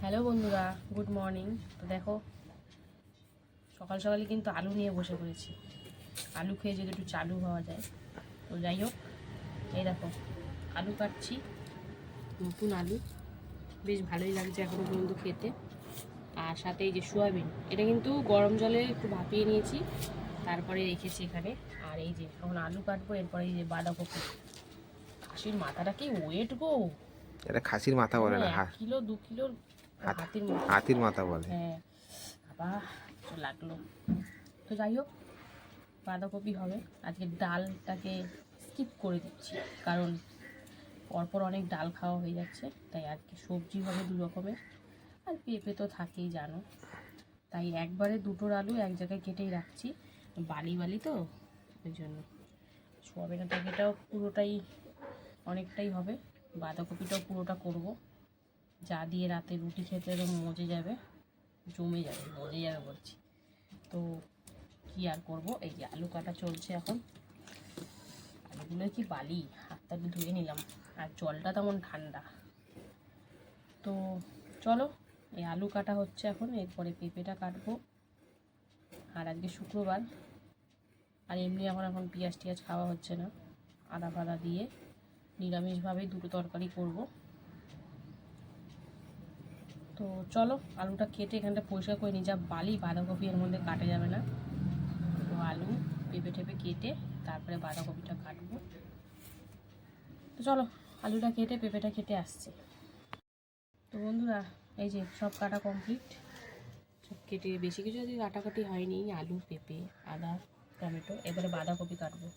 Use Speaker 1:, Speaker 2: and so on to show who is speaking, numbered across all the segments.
Speaker 1: Hello বন্ধুরা good morning. তো দেখো সকাল সকালে কিন্তু আলু নিয়ে বসে পড়েছি। আলু খেয়ে যদি একটু চালু হওয়া যায় তো যাই হোক এই দেখো আলু কাটছি নতুন আলু। বেশ ভালোই লাগছে এখনও পর্যন্ত খেতে। আর সাথে এই যে সোয়াবিন এটা কিন্তু গরম জলে একটু ভাপিয়ে নিয়েছি তারপরে রেখেছি এখানে। আর এই যে এখন আলু কাটবো এরপরে এই যে বাঁধাকপি। খাসির মাথাটা কি ওয়েট গো?
Speaker 2: এটা খাসির মাথা বলে না
Speaker 1: কিলো দু কিলোর হাতির মতো।
Speaker 2: হাতির মাথা বলে।
Speaker 1: হ্যাঁ। তো লাগল। তো যাই হোক বাঁধাকপি হবে। আজকে ডালটাকে স্কিপ করে দিচ্ছি কারণ পরপর অনেক ডাল খাওয়া হয়ে যাচ্ছে তাই আজকে সবজি হবে দু রকমের। আর পেঁপে তো থাকেই জানো। তাই একবারে দুটোর আলু এক জায়গায় কেটেই রাখছি বালি বালি তো ওই জন্য। সোয়াবিনের তরকারিটাও পুরোটাই অনেকটাই হবে। বাঁধাকপিটাও পুরোটা করব। যা দিয়ে রাতে রুটি খেতে একদম মজে যাবে, জমে যাবে, মজে যাবে বলছি। তো কি আর করব? এই যে আলু কাটা চলছে এখন। আলুগুলো কি বালি? হাতটা ধুয়ে নিলাম। আর জলটা তেমন ঠান্ডা। তো চলো, এই আলু কাটা হচ্ছে এখন। এরপরে পেঁপেটা কাটবো। আর আজকে শুক্রবার। আর এমনি এখন এখন পেঁয়াজ টিয়াজ খাওয়া হচ্ছে না। আদা ফাদা দিয়ে নিরামিষভাবেই দুটো তরকারি করব। তো চলো, আলুটা কেটে এখানটা পরিষ্কার করে নিই। যা বালি, বাঁধাকপি এর মধ্যে কাটা যাবে না। তো আলু পেঁপে টেপে কেটে তারপরে বাঁধাকপিটা কাটবো। তো চলো, আলুটা কেটে পেঁপেটা কেটে আসছে। তো বন্ধুরা, এই যে সব কাটা কমপ্লিট সব কেটে বেশি কিছু যদি কাটাকাটি হয়নি, আলু, পেঁপে, আদা, টমেটো, এবারে বাঁধাকপি কাটবো।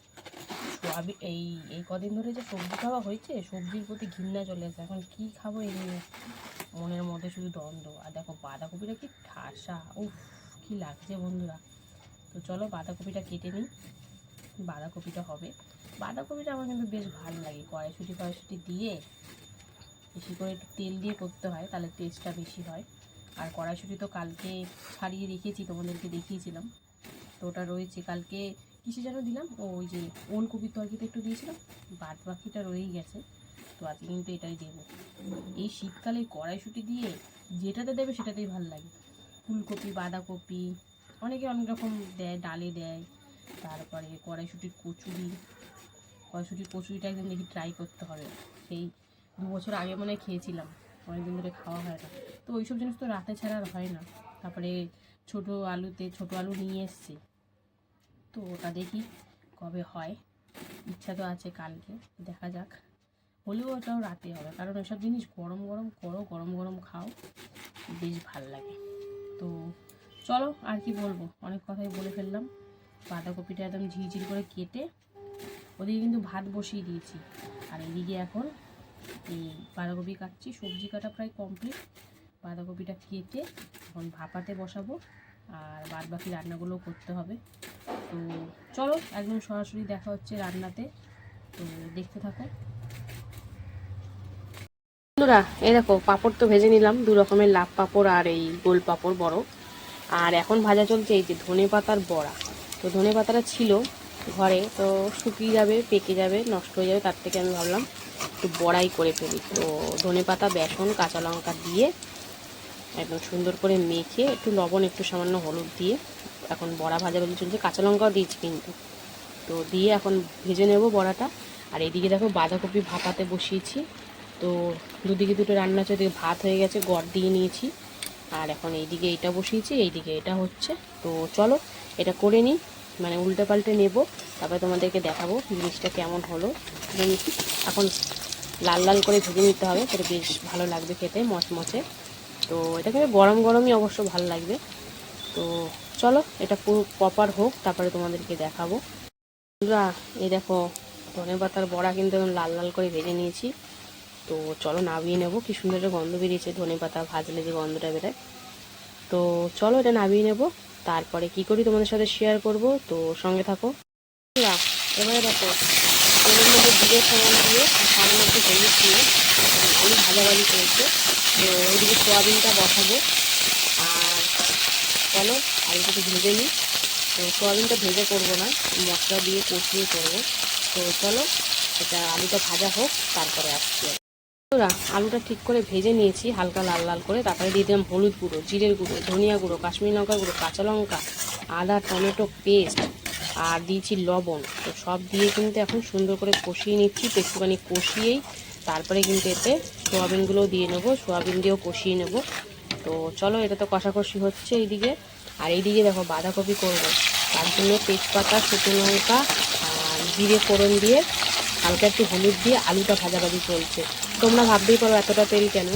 Speaker 1: সোয়াবিন এই এই কদিন ধরে যে সবজি খাওয়া হয়েছে, সবজির প্রতি ঘৃণা চলে আসে। এখন কি খাব এই নিয়ে? মনের মধ্যে শুধু দ্বন্দ্ব। আর দেখো, বাঁধাকপিটা কি ঠাসা। উফ, কি লাগছে বন্ধুরা। তো চলো, বাঁধাকপিটা কেটে নিই। বাঁধাকপিটা হবে। বাঁধাকপিটা আমার কিন্তু বেশ ভালো লাগে। কড়াইশুটি কড়াইশুটি দিয়ে বেশি করে একটু তেল দিয়ে করতে হয়, তাহলে টেস্টটা বেশি হয়। আর কড়াইশুটি তো কালকে ছাড়িয়ে রেখেছি, তোমাদেরকে দেখিয়েছিলাম। তো ওটা রয়েছে কালকে, কিসে যেন দিলাম? ওই যে ওলকপির তরকিতে একটু দিয়েছিলাম। বাদ বাকিটা রয়েই গেছে। তো আজকে কিন্তু এটাই দেবো। এই শীতকালে কড়াইশুটি দিয়ে যেটাতে দেবে সেটাতেই ভালো লাগে। ফুলকপি, বাঁধাকপি, অনেকে অনেক রকম দেয়, ডালে দেয়। তারপরে কড়াইশুটির কচুরি, কড়াইশুটির কচুরিটা একদিন দেখি ট্রাই করতে হবে। সেই দু বছর আগে মনে হয় খেয়েছিলাম, অনেকদিন ধরে খাওয়া হয় না। তো ওইসব জিনিস তো রাতে ছাড়া আর হয় না। তারপরে ছোট আলুতে, ছোট আলু নিয়ে এসছি। তো ওটা দেখি কবে হয়। ইচ্ছা তো আছে কালকে, দেখা যাক। হলেও ওটাও রাতে হবে। কারণ ওইসব জিনিস গরম গরম করো, গরম গরম খাও, বেশ ভালো লাগে। তো চলো, আর কি বলব? অনেক কথাই বলে ফেললাম। বাঁধাকপিটা একদম ঝিরঝির করে কেটে ওদিকে কিন্তু ভাত বসিয়ে দিয়েছি। আর এদিকে এখন এই বাঁধাকপি কাটছি। সবজি কাটা প্রায় কমপ্লিট বাঁধাকপিটা কেটে এখন ভাপাতে বসাবো। আর বাদ বাকি রান্নাগুলো করতে হবে। তো চলো, একদম সরাসরি দেখা হচ্ছে রান্নাতে। তো দেখতে থাকো। বন্ধুরা, এই দেখো, পাঁপড় তো ভেজে নিলাম, দু রকমের লাভ পাঁপড় আর এই গোল পাঁপড় বড়। আর এখন ভাজা চলছে এই যে ধনে পাতার বড়া। তো ধনে পাতাটা ছিল ঘরে, তো শুকিয়ে যাবে, পেকে যাবে, নষ্ট হয়ে যাবে, তার থেকে আমি ভাবলাম একটু বড়াই করে ফেলি। তো ধনে পাতা, বেসন, কাঁচা লঙ্কা দিয়ে একদম সুন্দর করে মেখে একটু লবণ, একটু সামান্য হলুদ দিয়ে এখন বড়া ভাজা ভাজি চলছে। কাঁচা লঙ্কাও দিয়েছি কিন্তু। তো দিয়ে এখন ভেজে নেব বড়াটা। আর এদিকে দেখো বাঁধাকপি ভাপাতে বসিয়েছি। তো দুদিকে দুটো রান্না হচ্ছে এদিকে ভাত হয়ে গেছে, গড় দিয়ে নিয়েছি। আর এখন এইদিকে এটা বসিয়েছি, এইদিকে এটা হচ্ছে। তো চলো, এটা করে নিই মানে উল্টে পাল্টে নেব। তারপরে তোমাদেরকে দেখাবো জিনিসটা কেমন হলো। এখন লাল লাল করে ভেজে নিতে হবে, তাহলে বেশ ভালো লাগবে খেতে, মচমচে। তো এটা খেতে গরম গরমই অবশ্য ভালো লাগবে। তো চলো, এটা পুরো প্রপার হোক, তারপরে তোমাদেরকে দেখাবো। এই দেখো ধনে পাতার বড়া কিন্তু লাল লাল করে ভেজে নিয়েছি। তো চলো নামিয়ে নেব। কি সুন্দর একটা গন্ধ বেরিয়েছে, ধনে পাতা ভাজলে যে গন্ধটা বেরোয়। তো চলো এটা নামিয়ে নেব। তারপরে কি করি তোমাদের সাথে শেয়ার করব, তো সঙ্গে থাকো। এবারে দেখো, তেলের মধ্যে জিরে ফোড়ন দিয়ে আর সামনে একটু হলুদ দিয়ে আলু ভাজাভাজি করেছে তো ওইদিকে সোয়াবিনটা বসাবো। আর চলো আলুটাকে ভেজে নিই। তো সোয়াবিনটা ভেজে করব না, মশলা দিয়ে কষিয়ে করব। তো চলো, এটা আলুটা ভাজা হোক, তারপরে আসছি। বন্ধুরা, আলুটা ঠিক করে ভেজে নিয়েছি, হালকা লাল লাল করে। তারপরে দিয়ে দিলাম হলুদ গুঁড়ো, জিরের গুঁড়ো, ধনিয়া গুঁড়ো, কাশ্মীরি লঙ্কা গুঁড়ো, কাঁচা লঙ্কা, আদা, টমেটো পেস্ট, আর দিয়েছি লবণ। তো সব দিয়ে কিন্তু এখন সুন্দর করে কষিয়ে নিচ্ছি, তো একটুখানি কষিয়েই তারপরে কিন্তু এতে সোয়াবিনগুলো দিয়ে নেব, সোয়াবিন দিয়েও কষিয়ে নেব। তো চলো, এটা তো কষাকষি হচ্ছে এইদিকে। আর এইদিকে দেখো, বাঁধাকপি করব। তার জন্য তেজপাতা, শুকনো লঙ্কা, আর জিরে ফোড়ন দিয়ে হালকা একটু হলুদ দিয়ে আলুটা ভাজাভাজি চলছে। তোমরা ভাবতেই পারো এতটা তেল কেন?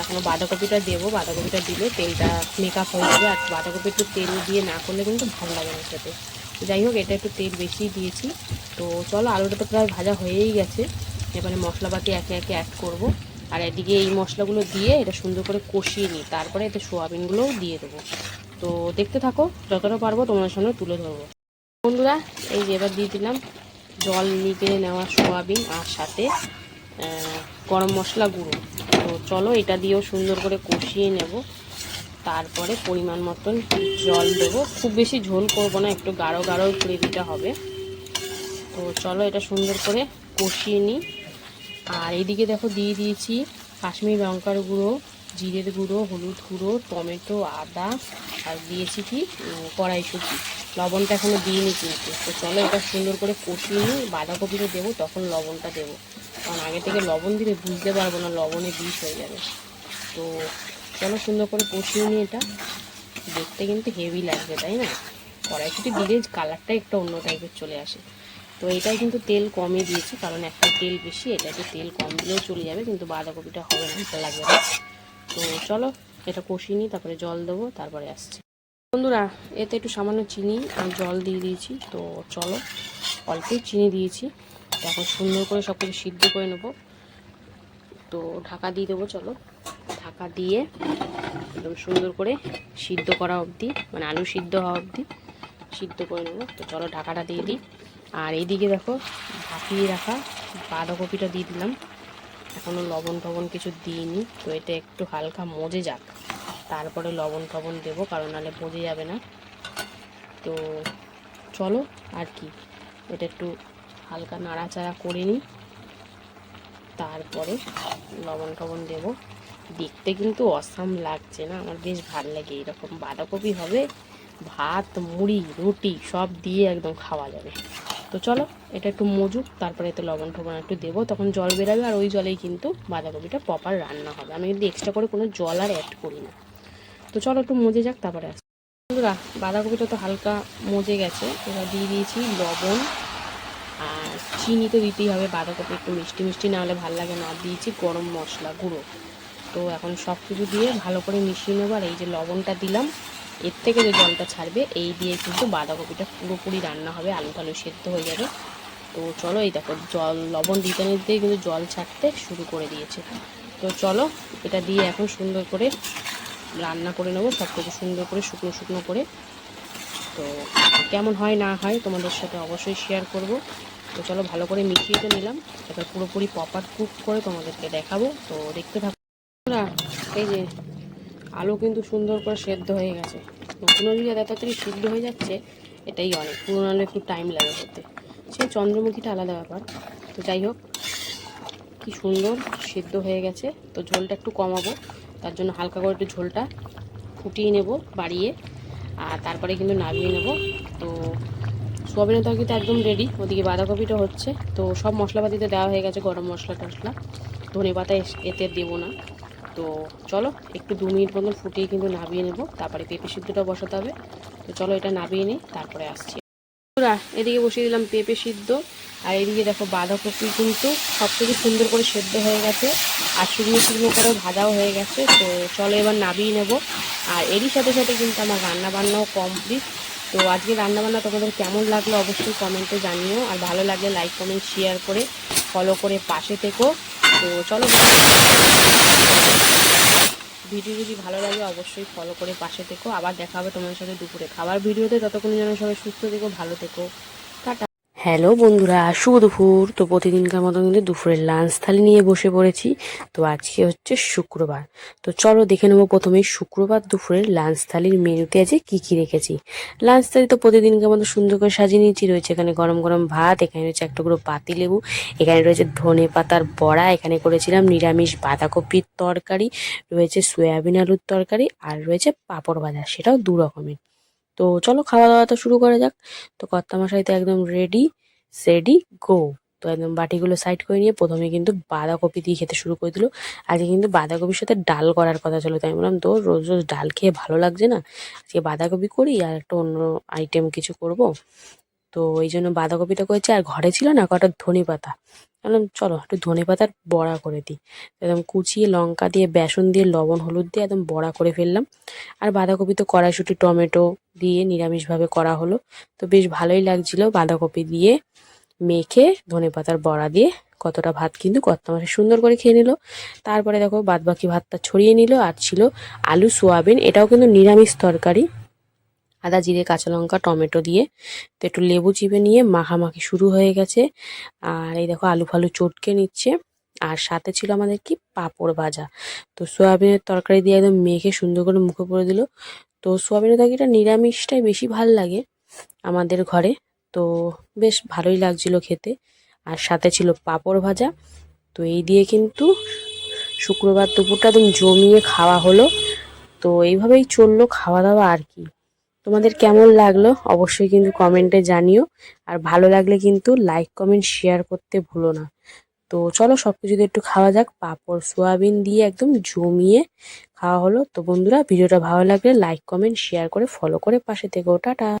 Speaker 1: এখনও বাঁধাকপিটা দেবো, বাঁধাকপিটা দিলে তেলটা মেকআপ হয়ে যাবে। আর বাঁধাকপি একটু তেল দিয়ে না করলে কিন্তু ভালো লাগে না খেতে। যাই হোক, এটা একটু তেল বেশি দিয়েছি। তো চলো, আলুটা তো প্রায় ভাজা হয়েই গেছে। এবারে মশলাপাতি একে একে অ্যাড করব। আর এদিকে এই মশলাগুলো দিয়ে এটা সুন্দর করে কষিয়ে নিই। তারপরে এতে সোয়াবিনগুলোও দিয়ে দেবো। তো দেখতে থাকো, যতটা পারব তোমাদের সামনে তুলে ধরবো। বন্ধুরা, এই যে এবার দিয়ে দিলাম জল নিতে নেওয়া সোয়াবিন আর সাথে গরম মশলা গুঁড়ো। তো চলো এটা দিয়েও সুন্দর করে কষিয়ে নেব। তারপরে পরিমাণ মতন জল দেবো। খুব বেশি ঝোল করব না, একটু গাঢ় গাঢ় গ্রেভিটা হবে। তো চলো এটা সুন্দর করে কষিয়ে নিই। আর এদিকে দেখো দিয়ে দিয়েছি কাশ্মীর লঙ্কার গুঁড়ো। জিরের গুঁড়ো, হলুদ গুঁড়ো, টমেটো, আদা আর দিয়েছি কি কড়াইশুঁটি। লবণটা এখনও দিইনি কিন্তু। তো চলো এটা সুন্দর করে কষিয়ে নিই। বাঁধাকপিটা দেবো, তখন লবণটা দেবো। কারণ আগে থেকে লবণ দিলে বুঝতে পারব না লবণে বিষ হয়ে যাবে। তো চলো সুন্দর করে কষিয়ে নিই এটা। দেখতে কিন্তু হেভি লাগবে, তাই না? কড়াইশুঁটি দিলে কালারটা একটু অন্য টাইপের চলে আসে। তো এটাই কিন্তু তেল কমই দিয়েছি, কারণ একটা তেল বেশি এটা একটু তেল কম দিলেও চলে যাবে, কিন্তু বাঁধাকপিটা হবে না লাগবে না। তো চলো, এটা কষিয়ে নিই, তারপরে জল দেবো, তারপরে আসছি। বন্ধুরা, এতে একটু সামান্য চিনি আর জল দিয়ে দিয়েছি, তো চলো, অল্পই চিনি দিয়েছি। এখন সুন্দর করে সব কিছু সিদ্ধ করে নেব। তো ঢাকা দিয়ে দেবো, চলো। ঢাকা দিয়ে একদম সুন্দর করে সিদ্ধ করা অবধি মানে আলু সিদ্ধ হওয়া অবধি সিদ্ধ করে নেব। তো চলো, ঢাকাটা দিয়ে দিই। আর এইদিকে দেখো ভাপিয়ে রাখা বাঁধাকপিটা দিয়ে দিলাম। এখনও লবণ টবণ কিছু দিইনি, তো এটা একটু হালকা মজে যাক। তারপরে লবণ টবণ দেবো, কারণ নাহলে মজে যাবে না। তো চলো, আর কি। এটা একটু হালকা নাড়াচাড়া করে নিই। তারপরে লবণ টবণ দেবো। দেখতে কিন্তু অসাম লাগছে না, আমার বেশ ভালো লাগে। এরকম বাঁধাকপি হবে, ভাত, মুড়ি, রুটি, সব দিয়ে একদম খাওয়া যাবে। তো চলো, এটা একটু মজুক তারপরে এতে লবণ টবণ একটু দেবো, তখন জল বেরাবে আর ওই জলেই কিন্তু বাঁধাকপিটা প্রপার রান্না হবে। আমি কিন্তু এক্সট্রা করে কোনো জল আর অ্যাড করি না। তো চলো একটু মজে যাক, তারপরে আসি। বন্ধুরা, বাঁধাকপিটা তো হালকা মজে গেছে, এবার দিয়ে দিয়েছি লবণ, আর চিনি তো দিতেই হবে, বাঁধাকপি একটু মিষ্টি মিষ্টি না হলে ভালো লাগে না দিয়েছি গরম মশলা গুঁড়ো। তো এখন সব কিছু দিয়ে ভালো করে মিশিয়ে নেব, আর এই যে লবণটা দিলাম এর থেকে যে জলটা ছাড়বে, এই দিয়ে কিন্তু বাঁধাকপিটা পুরোপুরি রান্না হবে, আলু টালু সেদ্ধ হয়ে যাবে। তো চলো এই দেখো, জল, লবণ দিতে নিতেই কিন্তু জল ছাড়তে শুরু করে দিয়েছে। তো চলো, এটা দিয়ে এখন সুন্দর করে রান্না করে নেব সব কিছু সুন্দর করে, শুকনো শুকনো করে। তো কেমন হয় না হয় তোমাদের সাথে অবশ্যই শেয়ার করব। তো চলো, ভালো করে মিশিয়ে তো নিলাম, এবার পুরোপুরি প্রপার কুক করে তোমাদেরকে দেখাবো। তো দেখতে থাকো এই যে আলু কিন্তু সুন্দর করে সেদ্ধ হয়ে গেছে। নতুন আলু যা তাড়াতাড়ি সিদ্ধ হয়ে যাচ্ছে, এটাই অনেক। পুরোনো আলু একটু টাইম লাগে হতে সে চন্দ্রমুখীটা আলাদা ব্যাপার। তো যাই হোক, কি সুন্দর সিদ্ধ হয়ে গেছে। তো ঝোলটা একটু কমাবো। তার জন্য হালকা করে একটু ঝোলটা ফুটিয়ে নেব বাড়িয়ে। আর তারপরে কিন্তু নামিয়ে নেব। তো সোয়াবিনের তরকারি তো একদম রেডি ওদিকে বাঁধাকপিটা হচ্ছে। তো সব মশলাপাতিতে দেওয়া হয়ে গেছে গরম মশলা টশলা ধনে পাতা এতে দেবো না। তো চলো, একটু দু মিনিট মতন ফুটিয়ে কিন্তু নামিয়ে নেব। তারপরে পেঁপে সিদ্ধটা বসাতে হবে। তো চলো এটা নামিয়ে নিই, তারপরে আসছি। এদিকে বসিয়ে দিলাম পেঁপে সিদ্ধ। আর এদিকে দেখো বাঁধাকপি কিন্তু সব থেকে সুন্দর করে সেদ্ধ হয়ে গেছে। আর শুকনো শুকনো করে ভাজাও হয়ে গেছে। তো চলো এবার নাবিয়ে নেব। আর এরই সাথে সাথে কিন্তু আমার রান্না বান্নাও কমপ্লিট তো আজকে রান্না বান্না তোমাদের কেমন লাগল অবশ্যই কমেন্টে জানিও। আর ভালো লাগলে লাইক কমেন্ট শেয়ার করে ফলো করে পাশে থেকো। তো চলো ভিডিও যদি ভালো লাগে, অবশ্যই ফলো করে পাশে থেকো। আবার দেখা হবে তোমাদের সাথে দুপুরে খাবার ভিডিওতে। ততক্ষণ যেন সবাই সুস্থ থেকো, ভালো থেকো। হ্যালো বন্ধুরা, শুভ দুপুর। তো প্রতিদিনকার মতো কিন্তু দুপুরের লাঞ্চ থালি নিয়ে বসে পড়েছি। তো আজকে হচ্ছে শুক্রবার। তো চলো দেখে নেব প্রথমে শুক্রবার দুপুরের লাঞ্চ থালির মেনুতে আছে কি কি রেখেছি। লাঞ্চ থালি তো প্রতিদিনকার মতো সুন্দর করে সাজিয়ে নিয়েছি। রয়েছে এখানে গরম গরম ভাত, এখানে রয়েছে একটা করে পাতি লেবু, এখানে রয়েছে ধনে পাতার বড়া, এখানে করেছিলাম নিরামিষ বাঁধাকপির তরকারি, রয়েছে সয়াবিন আলুর তরকারি, আর রয়েছে পাঁপড় ভাজা, সেটাও দু রকমের। তো চলো খাওয়া দাওয়াটা শুরু করা যাক। তো কর্তামশাই তো একদম রেডি সেডি গো তো একদম বাটিগুলো সাইড করে নিয়ে প্রথমে কিন্তু বাঁধাকপি দিয়ে খেতে শুরু করে দিল। আজকে কিন্তু বাঁধাকপির সাথে ডাল করার কথা ছিল, তাই বললাম তো রোজ রোজ ডাল খেয়ে ভালো লাগছে না? আজকে বাঁধাকপি করি আর একটা অন্য আইটেম কিছু করব? তো এই জন্য বাঁধাকপিটা করেছি, আর ঘরে ছিল না কটা ধনে পাতা। বললাম, চলো একটু ধনে পাতার বড়া করে দিই। একদম কুচিয়ে লঙ্কা দিয়ে, বেসন দিয়ে, লবণ, হলুদ দিয়ে একদম বড়া করে ফেললাম। আর বাঁধাকপি তো কড়াইশুঁটি, টমেটো দিয়ে নিরামিষভাবে করা হলো। তো বেশ ভালোই লাগছিল বাঁধাকপি দিয়ে মেখে ধনে পাতার বড়া দিয়ে। কতটা ভাত কিন্তু কত মাসে সুন্দর করে খেয়ে নিল। তারপরে দেখো বাদবাকি ভাতটা ছড়িয়ে নিল, আর ছিল আলু, সোয়াবিন। এটাও কিন্তু নিরামিষ তরকারি। আদা, জিরে, কাঁচা লঙ্কা, টমেটো দিয়ে তো একটু লেবু চিপে নিয়ে মাখামাখি শুরু হয়ে গেছে। আর এই দেখো আলু ফালু চটকে নিচ্ছে। আর সাথে ছিল আমাদের কি? পাঁপড় ভাজা। তো সোয়াবিনের তরকারি দিয়ে একদম মেখে সুন্দর করে মুখে পড়ে দিল। তো সোয়াবিনের তরকারিটা নিরামিষটাই বেশি ভালো লাগে আমাদের ঘরে। তো বেশ ভালোই লাগছিল খেতে। আর সাথে ছিল পাঁপড় ভাজা। তো এই দিয়ে কিন্তু শুক্রবার দুপুরটা একদম জমিয়ে খাওয়া হলো। তো এইভাবেই চলল খাওয়া দাওয়া আর কি। তোমাদের কেমন লাগল অবশ্যই কিন্তু কমেন্টে জানিও। আর ভালো লাগলে কিন্তু লাইক, কমেন্ট, শেয়ার করতে ভুলো না। তো চলো সব কিছুতে একটু খাওয়া যাক। পাঁপড়, সোয়াবিন দিয়ে একদম জমিয়ে খাওয়া হলো। তো বন্ধুরা, ভিডিওটা ভালো লাগলে লাইক, কমেন্ট, শেয়ার করে ফলো করে পাশে থেকেও টাটা।